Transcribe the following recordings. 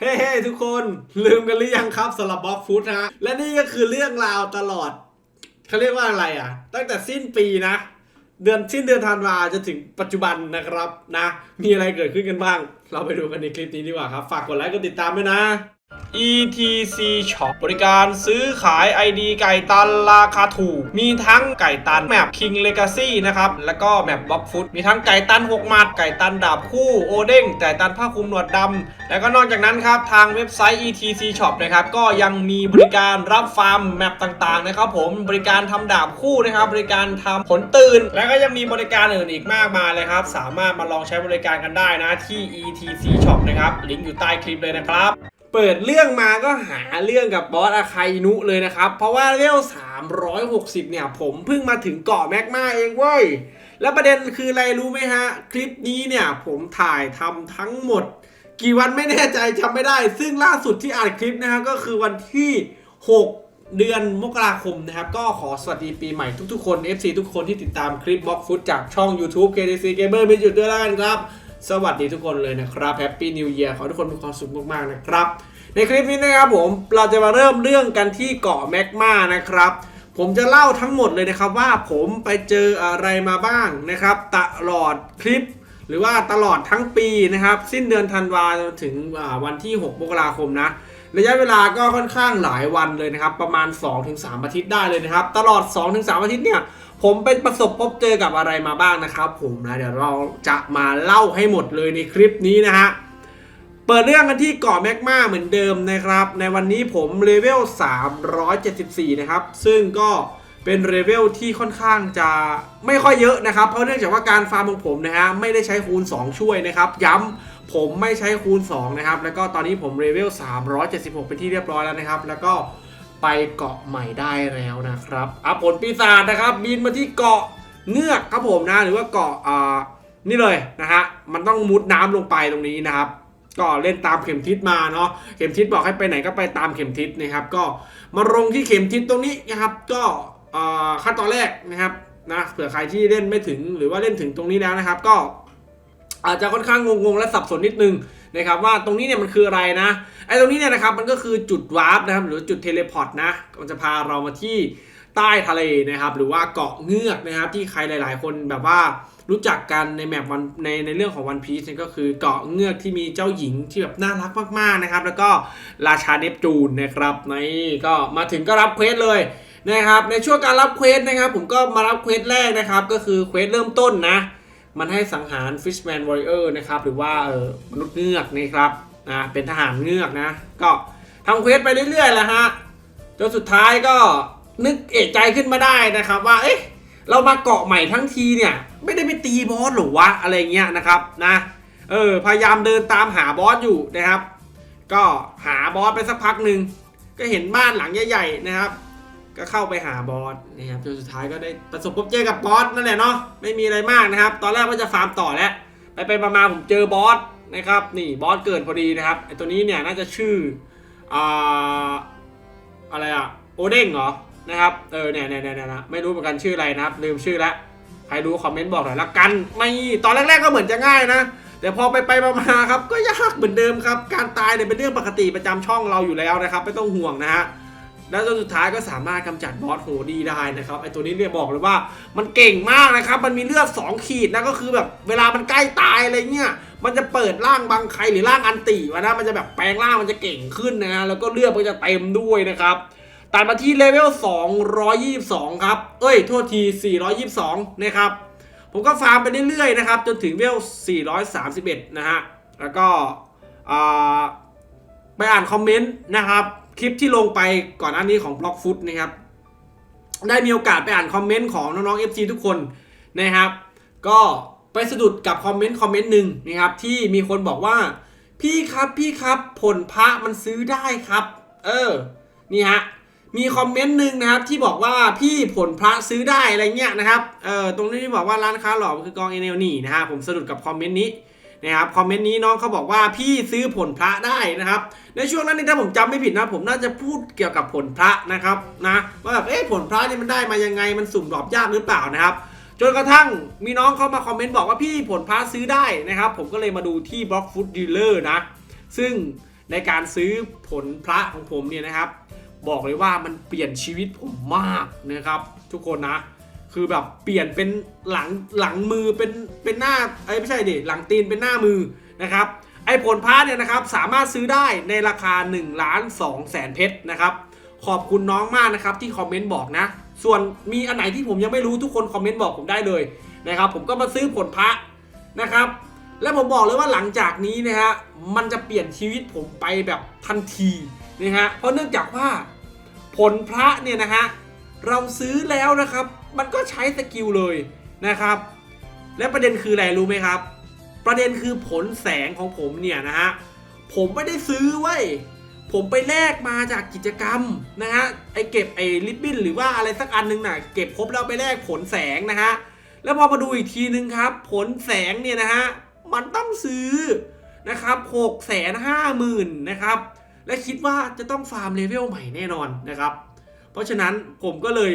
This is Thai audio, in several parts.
เฮ้เฮ้ทุกคนลืมกันหรือยังครับสำหรับบล็อกฟุตนะฮะและนี่ก็คือเรื่องราวตลอดเขาเรียกว่าอะไรอะ ตั้งแต่สิ้นปีนะ เดือนสิ้นเดือนธันวาจะถึงปัจจุบันนะครับนะ มีอะไรเกิดขึ้นกันบ้าง เราไปดูกันในคลิปนี้ดีกว่าครับ ฝากกดไลค์กดติดตามด้วยนะ ETC Shop บริการซื้อขาย ID ไก่ตันราคาถูก มีทั้งไก่ตันแมป King Legacy นะครับ แล้วก็แมปบล็อกฟุตมีทั้งไก่ตัน6หมัด ไก่ตันดาบคู่โอเด้งไก่ตันผ้าคลุมหนวดดำ แล้วก็นอกจากนั้นครับทางเว็บไซต์ ETC Shop นะครับ ก็ยังมีบริการรับฟาร์มแมปต่างๆนะครับผม บริการทำดาบคู่นะครับ บริการทำผลตื่น แล้วก็ยังมีบริการอื่นอีกมากมายเลยครับ สามารถมาลองใช้บริการกันได้นะที่ ETC Shop นะครับ ลิงก์อยู่ใต้คลิปเลยนะครับ เปิดเรื่องมาก็หาเรื่องกับบอสอาคาอินุเลยนะครับ เพราะว่าเลเวล360 เนี่ย ผมเพิ่งมาถึงเกาะแมกมาเองเว้ย แล้วประเด็นคืออะไรรู้ไหมฮะ คลิปนี้เนี่ย ผมถ่ายทำทั้งหมด กี่วันไม่แน่ใจจำไม่ได้ ซึ่งล่าสุดที่อ่านคลิปนะครับก็คือวันที่ 6เดือนมกราคมนะครับ ก็ขอสวัสดีปีใหม่ทุกๆคน FC ทุกคนที่ติดตามคลิปบล็อกฟุตจากช่อง YouTube KDC Gamer มีจุดด้วยแล้วกันครับ สวัสดีทุกคนเลยนะครับแฮปปี้นิว e ย r ขอให้ทุกคนมีความสุขมากๆนะครับ ในคลิปนี้นะครับผมเราจะมาเริ่มเรื่องกันที่เกาะแมกมานะครับ ผมจะเล่าทั้งหมดเลยนะครับว่าผมไปเจออะไรมาบ้างนะครับตลอดคลิป หรือว่าตลอดทั้งปีนะครับ สิ้นเดือนธันวาจนถึงวันที่ 6 มกราคมนะระยะเวลาก็ค่อนข้างหลายวันเลยนะครับ ประมาณ 2-3 อาทิตย์ได้เลยนะครับ ตลอด 2-3 อาทิตย์เนี่ย ผมไปประสบพบเจอกับอะไรมาบ้างนะครับผมนะเดี๋ยวเราจะมาเล่าให้หมดเลยในคลิปนี้นะฮะเปิดเรื่องกันที่เกาะแมกมาเหมือนเดิมนะครับ ในวันนี้ผมเลเวล 374 นะครับ ซึ่งก็เป็นเลเวลที่ค่อนข้างจะไม่ค่อยเยอะนะครับ เพราะเนื่องจากว่าการฟาร์มของผมนะฮะไม่ได้ใช้คูณ 2 ช่วยนะครับ ย้ำผมไม่ใช้คูณ 2 นะครับ แล้วก็ตอนนี้ผมเลเวล 376 เป็นที่เรียบร้อยแล้วนะครับ แล้วก็ ไปเกาะใหม่ได้แล้วนะครับอะผลปีศาจนะครับ บินมาที่เกาะเงือกครับผมนะหรือว่าเกาะอ่านี่เลยนะฮะมันต้องมุดน้ำลงไปตรงนี้นะครับ ก็เล่นตามเข็มทิศมาเนาะเข็มทิศบอกให้ไปไหนก็ไปตามเข็มทิศนะครับ ก็มาลงที่เข็มทิศตรงนี้นะครับ ก็ขั้นตอนแรกนะครับนะเผื่อใครที่เล่นไม่ถึงหรือว่าเล่นถึงตรงนี้แล้วนะครับ ก็อาจจะค่อนข้างงงๆและสับสนนิดนึง นะครับว่าตรงนี้เนี่ยมันคืออะไรนะไอ้ตรงนี้เนี่ยนะครับมันก็คือจุดวาร์ปนะครับหรือจุดเทเลพอร์ตนะมันจะพาเรามาที่ใต้ทะเลนะครับหรือว่าเกาะเงือกนะครับที่ใครหลาย ๆ คนแบบว่ารู้จักกันในแมปวันในในเรื่องของวันพีซก็คือเกาะเงือกที่มีเจ้าหญิงที่แบบน่ารักมากๆนะครับ แล้วก็ราชาเนปจูนนะครับนี่ก็มาถึงก็รับเควสเลยนะครับในช่วงการรับเควสนะครับ ผมก็มารับเควสแรกนะครับ ก็คือเควสเริ่มต้นนะ มันให้สังหาร Fishman Warrior นะครับ หรือว่าเออมนุษย์เงือกนะครับนะเป็นทหารเงือกนะ ก็ทำเควสไปเรื่อยๆแหละฮะจนสุดท้ายก็นึกเอะใจขึ้นมาได้นะครับ ว่าเอ๊ะเรามาเกาะใหม่ทั้งทีเนี่ย ไม่ได้ไปตีบอสหรอวะอะไรเงี้ยนะครับนะเออพยายามเดินตามหาบอสอยู่นะครับ ก็หาบอสไปสักพักหนึ่งก็เห็นบ้านหลังใหญ่ ๆ นะครับ ก็เข้าไปหาบอสนะครับจนสุดท้ายก็ได้ประสบพบเจอกับบอสนั่นแหละเนาะไม่มีอะไรมากนะครับ ตอนแรกว่าจะฟาร์มต่อแล้วไปไปมาๆผมเจอบอสนะครับนี่บอสเกิดพอดีนะครับไอตัวนี้เนี่ยน่าจะชื่ออ่าอะไรอะโอเด้งเหรอนะครับเออเนี่ยเนี่ยเนี่ยนะไม่รู้เหมือนกันชื่ออะไรนะครับ ลืมชื่อแล้วใครรู้คอมเมนต์บอกหน่อยละกัน ไม่ตอนแรก ๆก็เหมือนจะง่ายนะแต่พอไปไปมาๆครับก็ยากเหมือนเดิมครับ การตายเนี่ยเป็นเรื่องปกติประจำช่องเราอยู่แล้วนะครับ ไม่ต้องห่วงนะฮะ แล้วจนสุดท้ายก็สามารถกำจัดบอสโหดีได้นะครับไอตัวนี้เนี่ยบอกเลยว่ามันเก่งมากนะครับ มันมีเลือด2ขีดนะก็คือแบบเวลามันใกล้ตายอะไรเงี้ยมันจะเปิดร่างบางใครหรือร่างอันติวะนะมันจะแบบแปลงร่างมันจะเก่งขึ้นนะฮะแล้วก็เลือดมันจะเต็มด้วยนะครับตัดมาที่เลเวล 222 ครับ เอ้ย โทษที 422 นะครับ ผมก็ฟาร์มไปเรื่อยๆ นะครับ จนถึงเวล 431 นะฮะ แล้วก็ไปอ่านคอมเมนต์นะครับ คลิปที่ลงไปก่อนหน้านี้ของบล็อกฟุตนะครับ ได้มีโอกาสไปอ่านคอมเมนต์ของน้องๆ FC ทุกคนนะครับ ก็ไปสะดุดกับคอมเมนต์คอมเมนต์หนึ่งนะครับ ที่มีคนบอกว่า พี่ครับพี่ครับผลพระมันซื้อได้ครับ เออ นี่ฮะมีคอมเมนต์หนึ่งนะครับที่บอกว่าพี่ผลพระซื้อได้อะไรเงี้ยนะครับ เออตรงนี้ที่บอกว่าร้านค้าหลอมคือกองเอเนลนี่นะฮะผมสะดุดกับคอมเมนต์นี้ นะครับคอมเมนต์นี้น้องเขาบอกว่าพี่ซื้อผลพระได้นะครับ ในช่วงนั้นนี่ถ้าผมจำไม่ผิดนะผมน่าจะพูดเกี่ยวกับผลพระนะครับนะว่าแบบเอ๊ะผลพระนี่มันได้มายังไงมันสุ่มดรอปยากหรือเปล่านะครับจนกระทั่งมีน้องเข้ามาคอมเมนต์บอกว่าพี่ผลพระซื้อได้นะครับ ผมก็เลยมาดูที่บล็อกฟุตดีลเลอร์นะ ซึ่งในการซื้อผลพระของผมเนี่ยนะครับ บอกเลยว่ามันเปลี่ยนชีวิตผมมากนะครับ ทุกคนนะ คือแบบเปลี่ยนเป็นหลังหลังมือเป็นเป็นหน้าไอ้ไม่ใช่ดิหลังตีนเป็นหน้ามือนะครับไอ้ผลพระเนี่ยนะครับสามารถซื้อได้ในราคา1ล้าน2แสนเพชรนะครับขอบคุณน้องมากนะครับที่คอมเมนต์บอกนะ ส่วนมีอันไหนที่ผมยังไม่รู้ทุกคนคอมเมนต์บอกผมได้เลยนะครับผมก็มาซื้อผลพระนะครับ และผมบอกเลยว่าหลังจากนี้นะฮะมันจะเปลี่ยนชีวิตผมไปแบบทันทีนะฮะเพราะเนื่องจากว่าผลพระเนี่ยนะฮะ เราซื้อแล้วนะครับ มันก็ใช้สกิลเลยนะครับ และประเด็นคืออะไรรู้ไหมครับ ประเด็นคือผลแสงของผมเนี่ยนะฮะผมไม่ได้ซื้อไว้ยผมไปแลกมาจากกิจกรรมนะฮะไอเก็บไอลิปบิ้นหรือว่าอะไรสักอันหนึงน่ะเก็บครบแล้วไปแลกผลแสงนะฮะแล้วพอมาดูอีกทีนึงครับ ผลแสงเนี่ยนะฮะมันต้องซื้อนะครับหกแสนห้าหมื่นนะครับ และคิดว่าจะต้องฟาร์มเลเวลใหม่แน่นอนนะครับ เพราะฉะนั้นผมก็เลย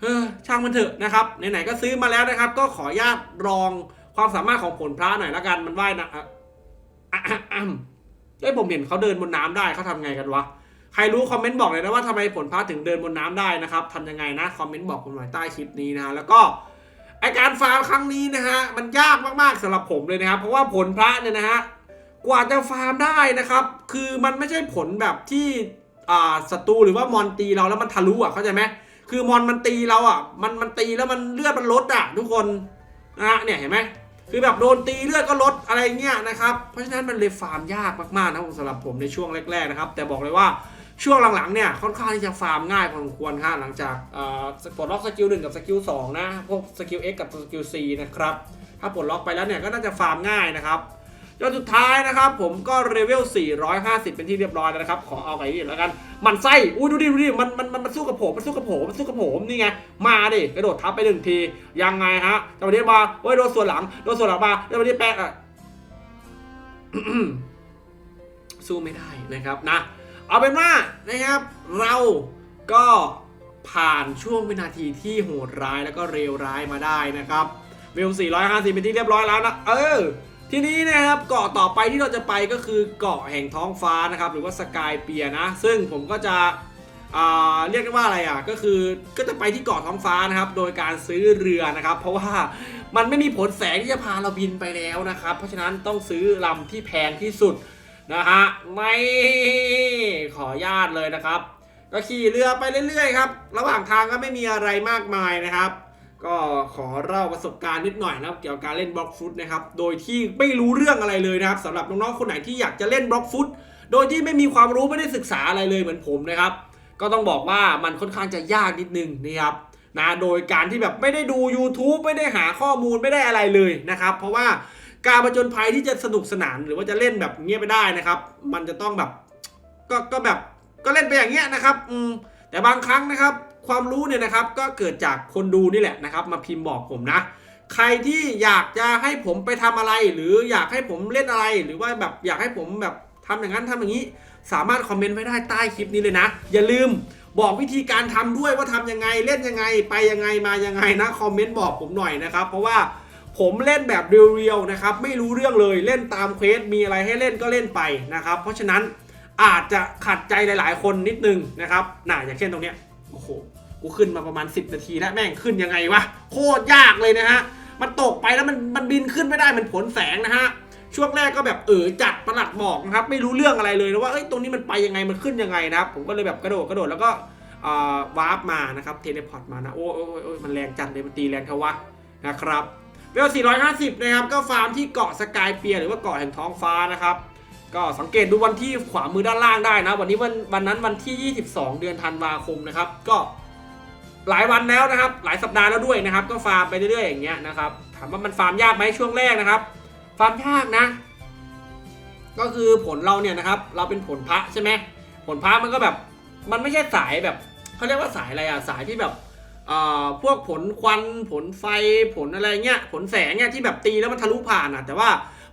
เออช่างมันเถอะนะครับไหนๆก็ซื้อมาแล้วนะครับ ก็ขอญาตลองความสามารถของผลพระหน่อยละกันมันว่ายนะอะอะอะอะเอ้ยผมเห็นเขาเดินบนน้ำได้เขาทำไงกันวะใครรู้คอมเมนต์บอกเลยนะว่าทำไมผลพระถึงเดินบนน้ำได้นะครับทำยังไงนะคอมเมนต์บอกผมหน่อยใต้คลิปนี้นะฮะแล้วก็ไอการฟาร์มครั้งนี้นะฮะมันยากมากๆสำหรับผมเลยนะครับ เพราะว่าผลพระเนี่ยนะฮะกว่าจะฟาร์มได้นะครับ คือมันไม่ใช่ผลแบบที่ ศัตรูหรือว่ามอนตีเราแล้วมันทะลุอะเข้าใจไหมคือมอนมันตีเราอะมันมันตีแล้วมันเลือดมันลดอะทุกคนนะฮะเนี่ยเห็นไหมคือแบบโดนตีเลือดก็ลดอะไรเงี้ยนะครับเพราะฉะนั้นมันเลยฟาร์มยากมากๆนะสำหรับผมในช่วงแรกๆนะครับ แต่บอกเลยว่าช่วงหลังๆเนี่ยค่อนข้างที่จะฟาร์มง่ายพอสมควรฮะหลังจากอ่อปลดล็อกสกิลหนึ่งกับสกิลสองนะพวกสกิล X กับสกิล C นะครับถ้าปลดล็อกไปแล้วเนี่ยก็น่าจะฟาร์มง่ายนะครับ จนสุดท้ายนะครับผมก็เลเวล 450 เป็นที่เรียบร้อยแล้วนะครับ ขอเอาไปนี่แล้วกัน มันไส้ อุ้ยดูดิดูดิมันมันมันมันสู้กับผม มันสู้กับผม มันสู้กับผม นี่ไง มาดิ กระโดดทับไปหนึ่งที ยังไงฮะจังหวะนี้มาเฮ้ยโดนส่วนหลัง โดนส่วนหลังมาจังหวะนี้แปะอะสู้ไม่ได้นะครับนะ เอาเป็นว่านะครับ เราก็ผ่านช่วงวินาทีที่โหดร้ายแล้วก็เลวร้ายมาได้นะครับเวล450 เป็นที่เรียบร้อยแล้วนะ เออ ทีนี้นะครับเกาะต่อไปที่เราจะไปก็คือเกาะแห่งท้องฟ้านะครับหรือว่าสกายเปียนะ ซึ่งผมก็จะเรียกได้ว่าอะไรอะก็คือก็จะไปที่เกาะท้องฟ้านะครับ โดยการซื้อเรือนะครับ เพราะว่ามันไม่มีผลแสงที่จะพาเราบินไปแล้วนะครับ เพราะฉะนั้นต้องซื้อลำที่แพงที่สุดนะฮะไม่ขอญาตเลยนะครับ ก็ขี่เรือไปเรื่อยๆครับ ระหว่างทางก็ไม่มีอะไรมากมายนะครับ ก็ขอเล่าประสบการณ์นิดหน่อยนะครับเกี่ยวกับการเล่นบล็อกฟุตนะครับ โดยที่ไม่รู้เรื่องอะไรเลยนะครับสำหรับน้องๆคนไหนที่อยากจะเล่นบล็อกฟุต โดยที่ไม่มีความรู้ไม่ได้ศึกษาอะไรเลยเหมือนผมนะครับ ก็ต้องบอกว่ามันค่อนข้างจะยากนิดนึงนะครับนะโดยการที่แบบไม่ได้ดู YouTube ไม่ได้หาข้อมูลไม่ได้อะไรเลยนะครับ เพราะว่าการประจนภัยที่จะสนุกสนานหรือว่าจะเล่นแบบเงี้ยไปได้นะครับ มันจะต้องแบบก็ก็แบบก็เล่นไปอย่างเงี้ยนะครับอืมแต่บางครั้งนะครับ ความรู้เนี่ยนะครับก็เกิดจากคนดูนี่แหละนะครับ มาพิมพ์บอกผมนะ ใครที่อยากจะให้ผมไปทำอะไร หรืออยากให้ผมเล่นอะไร หรือว่าแบบอยากให้ผมแบบทำอย่างนั้นทำอย่างนี้ สามารถคอมเมนต์ไว้ได้ใต้คลิปนี้เลยนะ อย่าลืมบอกวิธีการทำด้วยว่าทำยังไงเล่นยังไงไปยังไงมายังไงนะคอมเมนต์บอกผมหน่อยนะครับ เพราะว่าผมเล่นแบบเรียวๆนะครับไม่รู้เรื่องเลยเล่นตามเควสมีอะไรให้เล่นก็เล่นไปนะครับ เพราะฉะนั้นอาจจะขัดใจหลาย ๆ คนนิดนึงนะครับน่าอย่างเช่นตรงเนี้ยโอ้โห กูขึ้นมาประมาณ 10 นาทีแล้วแม่งขึ้นยังไงวะโคตรยากเลยนะฮะมันตกไปแล้วมันมันบินขึ้นไม่ได้มันผลแสงนะฮะช่วงแรกก็แบบเออจัดประหลัดบอกนะครับไม่รู้เรื่องอะไรเลยนะว่าเอ้ยตรงนี้มันไปยังไงมันขึ้นยังไงนะครับผมก็เลยแบบกระโดดกระโดดแล้วก็วาร์ปมานะครับเทเลพอร์ตมานะโอ้ยโอ้ยโอ้ยมันแรงจัดเลยมันตีแรงเทวะนะครับเวล 450 นะครับ ก็ฟาร์มที่เกาะสกายเปียหรือว่าเกาะแห่งท้องฟ้านะครับ ก็สังเกตดูวันที่ขวามือด้านล่างได้นะ วันนี้วันวันนั้นวันที่ 22 เดือนธันวาคมนะครับ ก็ หลายวันแล้วนะครับ หลายสัปดาห์แล้วด้วยนะครับ ก็ฟาร์มไปเรื่อยๆอย่างเงี้ยนะครับถามว่ามันฟาร์มยากไหมช่วงแรกนะครับ ฟาร์มยากนะ ก็คือผลเราเนี่ยนะครับ เราเป็นผลพระใช่ไหมผลพระมันก็แบบ มันไม่ใช่สายแบบเขาเรียกว่าสายอะไรอะสายที่แบบเอ่อพวกผลควันผลไฟผลอะไรเงี้ยผลแสงเนี่ยที่แบบตีแล้วมันทะลุผ่านอะแต่ว่า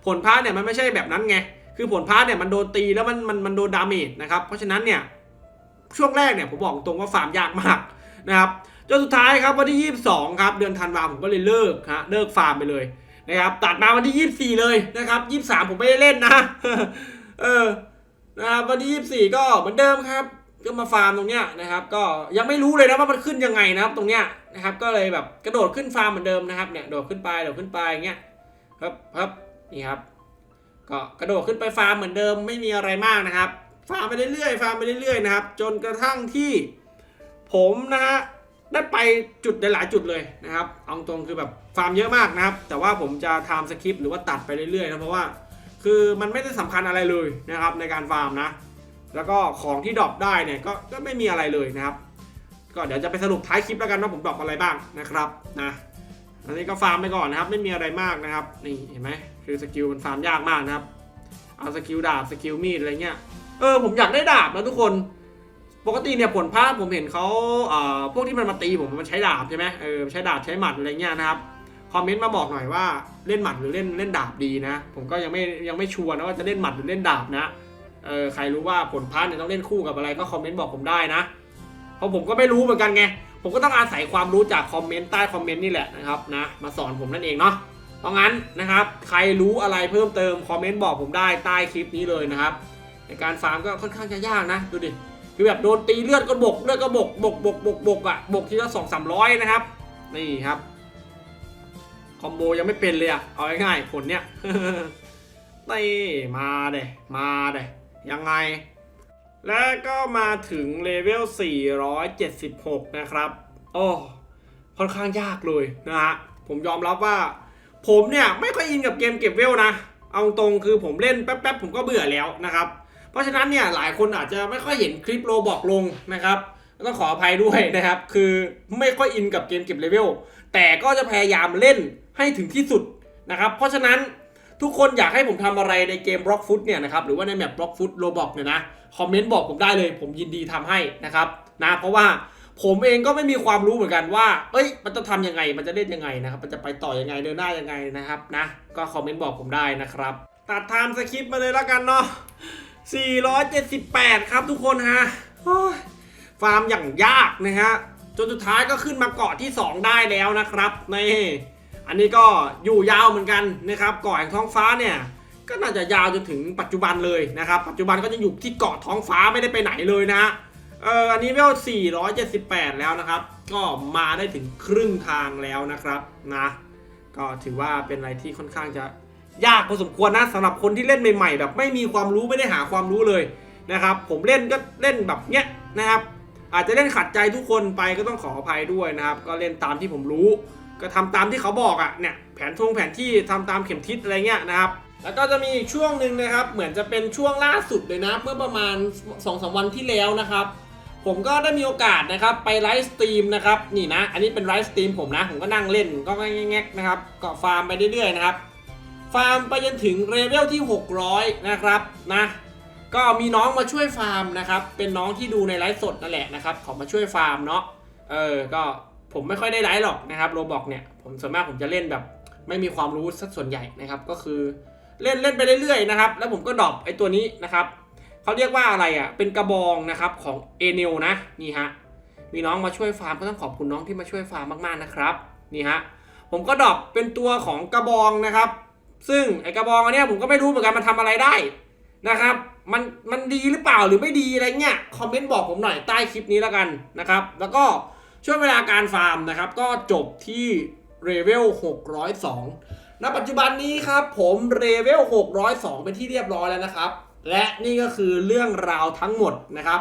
ผลพระเนี่ยมันไม่ใช่แบบนั้นไงคือผลพระเนี่ยมันโดนตีแล้วมันมันมันโดนดาเมจนะครับเพราะฉะนั้นเนี่ยช่วงแรกเนี่ยผมบอกตรงว่าฟาร์มยากมาก นะครับจนสุดท้ายครับวันที่ 22 ครับเดือนธันวาผมก็เลยเลิกฮะเลิกฟาร์มไปเลยนะครับตัดมาวันที่ 24 เลยนะครับ23 ผมไม่ได้เล่นนะเออวันที่ 24 ก็เหมือนเดิมครับก็มาฟาร์มตรงเนี้ยนะครับ ก็ยังไม่รู้เลยนะว่ามันขึ้นยังไงนะครับ ตรงเนี้ยนะครับ ก็เลยแบบกระโดดขึ้นฟาร์มเหมือนเดิมนะครับเนี่ยโดดขึ้นไปโดดขึ้นไปอย่างเงี้ยครับครับนี่ครับ ก็กระโดดขึ้นไปฟาร์มเหมือนเดิมไม่มีอะไรมากนะครับ ฟาร์มไปเรื่อยๆฟาร์มไปเรื่อยๆนะครับ จนกระทั่งที่ ผมนะฮะได้ไปจุดหลายๆจุดเลยนะครับ เอาตรงคือแบบฟาร์มเยอะมากนะครับ แต่ว่าผมจะทำสคริปต์หรือว่าตัดไปเรื่อยๆนะเพราะว่า คือมันไม่ได้สำคัญอะไรเลยนะครับในการฟาร์มนะ แล้วก็ของที่ดรอปได้เนี่ยก็ก็ไม่มีอะไรเลยนะครับ ก็เดี๋ยวจะไปสรุปท้ายคลิปแล้วกันว่าผมดรอปอะไรบ้างนะครับนะอันนี้ก็ฟาร์มไปก่อนนะครับ ไม่มีอะไรมากนะครับนี่เห็นไหมคือสกิลมันฟาร์มยากมากนะครับเอาสกิลดาบสกิลมีดอะไรเงี้ยเออผมอยากได้ดาบนะทุกคน ปกติเนี่ยผลภาพผมเห็นเขาเอ่อพวกที่มันมาตีผมมันใช้ดาบใช่ไหมเออใช้ดาบใช้หมัดอะไรเงี้ยนะครับคอมเมนต์มาบอกหน่อยว่าเล่นหมัดหรือเล่นเล่นดาบดีนะ ผมก็ยังไม่ยังไม่ชัวร์นะว่าจะเล่นหมัดหรือเล่นดาบนะเออใครรู้ว่าผลพาร์ทเนี่ยต้องเล่นคู่กับอะไรก็คอมเมนต์บอกผมได้นะเพราะผมก็ไม่รู้เหมือนกันไงผมก็ต้องอาศัยความรู้จากคอมเมนต์ใต้คอมเมนต์นี่แหละนะครับนะมาสอนผมนั่นเองเนาะเพราะงั้นนะครับ ใครรู้อะไรเพิ่มเติมคอมเมนต์บอกผมได้ใต้คลิปนี้เลยนะครับในการฟาร์มก็ค่อนข้างจะยากนะดูดิ คือแบบโดนตีเลือดก็บกเลือดก็บกบกบกบกบกอะบกทีละสองสามร้อยนะครับ นี่ครับคอมโบยังไม่เป็นเลยอะ เอาง่ายๆผลเนี้ยนี่มาเดยมาเดยยังไง และก็มาถึงเลเวล 476 นะครับ โอ้ค่อนข้างยากเลยนะฮะ ผมยอมรับว่า ผมเนี่ยไม่ค่อยอินกับเกมเก็บเวลนะ เอาตรงคือผมเล่นแป๊บๆ ผมก็เบื่อแล้วนะครับ เพราะฉะนั้นเนี่ยหลายคนอาจจะไม่ค่อยเห็นคลิปโรบอกลงนะครับต้องขออภัยด้วยนะครับ คือไม่ค่อยอินกับเกมเก็บเลเวลแต่ก็จะพยายามเล่นให้ถึงที่สุดนะครับ เพราะฉะนั้นทุกคนอยากให้ผมทำอะไรในเกม Block Foot เนี่ยนะครับหรือว่าในแมป Block Foot Roblox เนี่ยนะคอมเมนต์บอกผมได้เลย ผมยินดีทำให้นะครับนะเพราะว่าผมเองก็ไม่มีความรู้เหมือนกันว่า เอ้ย มันจะทำยังไง มันจะเล่นยังไงนะครับ มันจะไปต่อยังไง เดินหน้ายังไงนะครับนะ ก็คอมเมนต์บอกผมได้นะครับ ตัดไทม์สคริปต์มาเลยแล้วกันเนาะ 478 ครับทุกคนฮะฟาร์มอย่างยากนะฮะ จนสุดท้ายก็ขึ้นมาเกาะที่ 2 ได้แล้วนะครับนี่อันนี้ก็อยู่ยาวเหมือนกันนะครับเกาะแห่งท้องฟ้าเนี่ยก็น่าจะยาวจนถึงปัจจุบันเลยนะครับ ปัจจุบันก็ยังอยู่ที่เกาะท้องฟ้าไม่ได้ไปไหนเลยนะฮะเอออันนี้เวล478 แล้วนะครับ ก็มาได้ถึงครึ่งทางแล้วนะครับนะ ก็ถือว่าเป็นอะไรที่ค่อนข้างจะ ยากพอสมควรนะสำหรับคนที่เล่นใหม่ๆ แบบไม่มีความรู้ไม่ได้หาความรู้เลยนะครับ ผมเล่นก็เล่นแบบเนี้ยนะครับ อาจจะเล่นขัดใจทุกคนไปก็ต้องขออภัยด้วยนะครับ ก็เล่นตามที่ผมรู้ ก็ทำตามที่เขาบอกอะ่ะเนี่ยแผนทงแผนที่ทำตามเข็มทิศอะไรเงี้ยนะครับแล้วก็จะมีช่วงหนึ่งนะครับ เหมือนจะเป็นช่วงล่าสุดเลยนะ เมื่อประมาณ2อสวันที่แล้วนะครับ ผมก็ได้มีโอกาสนะครับไปไลฟ์สตรีมนะครับนี่นะ อันนี้เป็นไลฟ์สตรีมผมนะ ผมก็นั่งเล่นก็แงกๆนะครับก็ฟาร์มไปเรื่อยๆนะครับ ฟาร์มไปจนถึงเลเวลที่ 600 นะครับนะก็มีน้องมาช่วยฟาร์มนะครับเป็นน้องที่ดูในไลฟ์สดนั่นแหละนะครับเขามาช่วยฟาร์มเนาะเออก็ผมไม่ค่อยได้ไลฟ์หรอกนะครับโรบอกเนี่ยผมส่วนมากผมจะเล่นแบบไม่มีความรู้สักส่วนใหญ่นะครับก็คือเล่นเล่นไปเรื่อยๆนะครับแล้วผมก็ดรอปไอ้ตัวนี้นะครับเขาเรียกว่าอะไรอะเป็นกระบองนะครับของเอเนลนะนี่ฮะมีน้องมาช่วยฟาร์มก็ต้องขอบคุณน้องที่มาช่วยฟาร์มมากๆนะครับนี่ฮะผมก็ดรอปเป็นตัวของกระบองนะครับ ซึ่งไอกระบองอันเนี้ยผมก็ไม่รู้เหมือนกันมันทำอะไรได้นะครับ มันมันดีหรือเปล่าหรือไม่ดีอะไรเงี้ยคอมเมนต์บอกผมหน่อยใต้คลิปนี้แล้วกันนะครับ แล้วก็ช่วงเวลาการฟาร์มนะครับ ก็จบที่เลเวล602ณปัจจุบันนี้ครับผมเลเวล602 เป็นที่เรียบร้อยแล้วนะครับ และนี่ก็คือเรื่องราวทั้งหมดนะครับ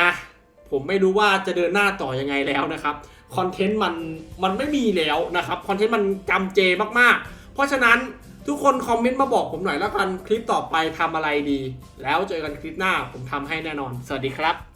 นะผมไม่รู้ว่าจะเดินหน้าต่อยังไงแล้วนะครับคอนเทนต์มันมันไม่มีแล้วนะครับคอนเทนต์มันจำเจมากๆ เพราะฉะนั้นทุกคนคอมเมนต์มาบอกผมหน่อยแล้วกันคลิปต่อไปทำอะไรดี แล้วเจอกันคลิปหน้าผมทำให้แน่นอน สวัสดีครับ